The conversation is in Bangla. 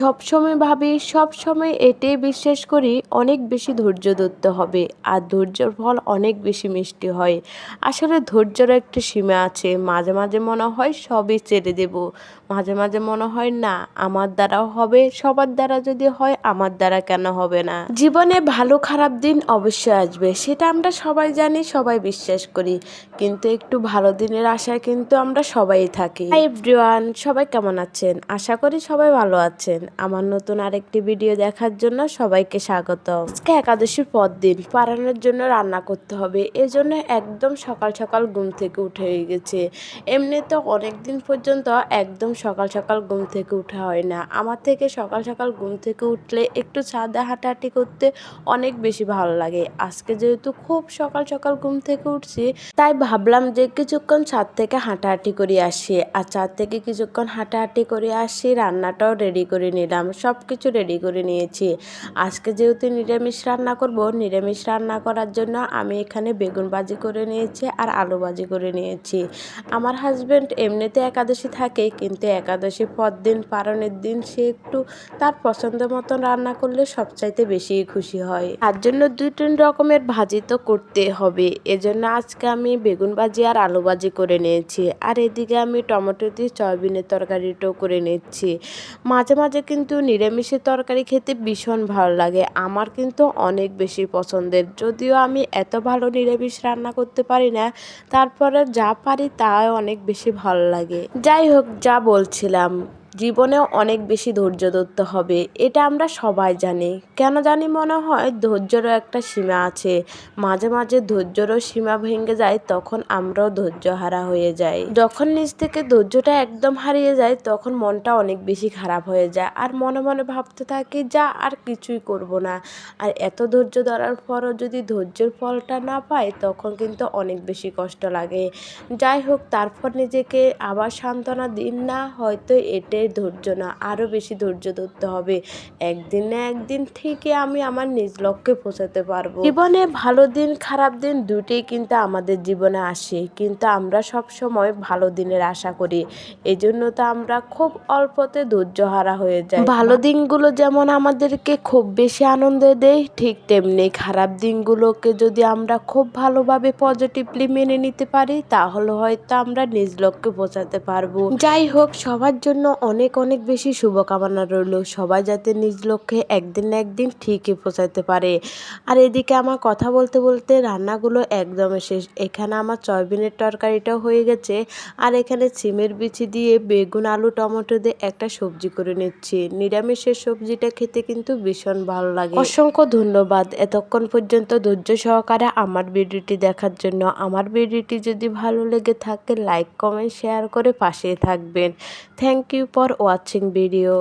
সবসময় ভাবি, সবসময় এটাই বিশ্বাস করি অনেক বেশি ধৈর্য ধরতে হবে আর ধৈর্যর ফল অনেক বেশি মিষ্টি হয়। আসলে ধৈর্যের একটা সীমা আছে, মাঝে মাঝে মনে হয় সবই ছেড়ে দেব, মাঝে মাঝে মনে হয় না, আমার দ্বারাও হবে, সবার দ্বারা যদি হয় আমার দ্বারা কেন হবে না? জীবনে ভালো খারাপ দিন অবশ্যই আসবে, সেটা আমরা সবাই জানি, সবাই বিশ্বাস করি, কিন্তু একটু ভালো দিনের আশায় কিন্তু আমরা সবাই থাকি। এভরিওয়ান সবাই কেমন আছেন? আশা করি সবাই ভালো আছেন। আমার নতুন আরেকটি ভিডিও দেখার জন্য সবাইকে স্বাগত। আজকে একাদশীর পর দিন পারানোর জন্য রান্না করতে হবে। এজন্য একদম সকাল সকাল ঘুম থেকে উঠে গেছে। এমনি তো অনেক দিন পর্যন্ত একদম সকাল সকাল ঘুম থেকে উঠা হয় না। আমার থেকে সকাল সকাল ঘুম থেকে উঠলে একটু ছাদে হাঁটাহাঁটি করতে অনেক বেশি ভালো লাগে। আজকে যেহেতু খুব সকাল সকাল ঘুম থেকে উঠছি, তাই ভাবলাম যে কিছুক্ষণ ছাদ থেকে হাঁটাহাঁটি করে আসি। আর ছাদ থেকে কিছুক্ষণ হাঁটাহাঁটি করে আসি, রান্নাটাও রেডি করে নিলাম সব কিছু রেডি করে নিয়েছি। আজকে যেহেতু নিরামিষ রান্না করব, নিরামিষ রান্না করার জন্য আমি এখানে বেগুন ভাজি করে নিয়েছি আর আলু ভাজি করে নিয়েছি। আমার হাজব্যান্ড এমনিতে একাদশী থাকে, কিন্তু একাদশী পর দিন পালনের দিন সে একটু তার পছন্দ মতন রান্না করলে সবচাইতে বেশি খুশি হয়। তার জন্য দুই তিন রকমের ভাজি তো করতে হবে। এজন্য আজকে আমি বেগুন ভাজি আর আলু ভাজি করে নিয়েছি। আর এদিকে আমি টমেটো দিয়ে সয়াবিনের তরকারিটাও করে নিচ্ছি। মাঝে মাঝে কিন্তু নিরামিষের তরকারি খেতে ভীষণ ভালো লাগে। আমার কিন্তু অনেক বেশি পছন্দের। যদিও আমি এত ভালো নিরামিষ রান্না করতে পারি না তারপরে যা পারি তাও অনেক বেশি ভালো লাগে। যাই হোক, যা বলছিলাম। জীবনেও অনেক বেশি ধৈর্য ধরতে হবে, এটা আমরা সবাই জানি। কেন জানি মনে হয় ধৈর্যেরও একটা সীমা আছে। মাঝে মাঝে ধৈর্যেরও সীমা ভেঙে যায়, তখন আমরাও ধৈর্য হারা হয়ে যাই। যখন নিজ থেকে ধৈর্যটা একদম হারিয়ে যায়, তখন মনটা অনেক বেশি খারাপ হয়ে যায়। আর মনে মনে ভাবতে থাকি, যা, আর কিছুই করব না। আর এত ধৈর্য ধরার পরও যদি ধৈর্যের ফলটা না পাই, তখন কিন্তু অনেক বেশি কষ্ট লাগে। যাই হোক, তারপর নিজেকে আবার সান্ত্বনা দিন না হয়তো এটাই ধৈর্য না আরও বেশি ধৈর্য ধরতে হবে। একদিন না একদিন থেকে আমি আমার নিজ লক্ষ্যে পৌঁছাতে পারব। জীবনে ভালো দিন খারাপ দিন দুটোই কিন্তু আমাদের জীবনে আসে। কিন্তু আমরা সব সময় ভালো দিনের আশা করি। এই জন্য তো আমরা খুব অল্পতে ধৈর্য হারা হয়ে যাই। ভালো দিনগুলো যেমন আমাদেরকে খুব বেশি আনন্দ দেয় ঠিক তেমনি খারাপ দিনগুলোকে যদি আমরা খুব ভালোভাবে পজিটিভলি মেনে নিতে পারি তাহলে হয়তো আমরা নিজ লক্ষ্যে পৌঁছাতে পারব। যাই হোক সবার জন্য অনেক অনেক বেশি শুভকামনা রইল। সবাই যাতে নিজ লক্ষ্যে একদিন না একদিন ঠিকই পৌঁছাতে পারে। আর এদিকে আমার কথা বলতে বলতে রান্নাগুলো একদমই শেষ। এখানে আমার সয়াবিনের তরকারিটাও হয়ে গেছে। আর এখানে সিমের বিচি দিয়ে বেগুন, আলু, টমেটো দিয়ে একটা সবজি করে নিচ্ছি। নিরামিষের সবজিটা খেতে কিন্তু ভীষণ ভালো লাগে। অসংখ্য ধন্যবাদ এতক্ষণ পর্যন্ত ধৈর্য সহকারে আমার ভিডিওটি দেখার জন্য। আমার ভিডিওটি যদি ভালো লেগে থাকে, লাইক, কমেন্ট, শেয়ার করে পাশে থাকবেন। Thank you for watching video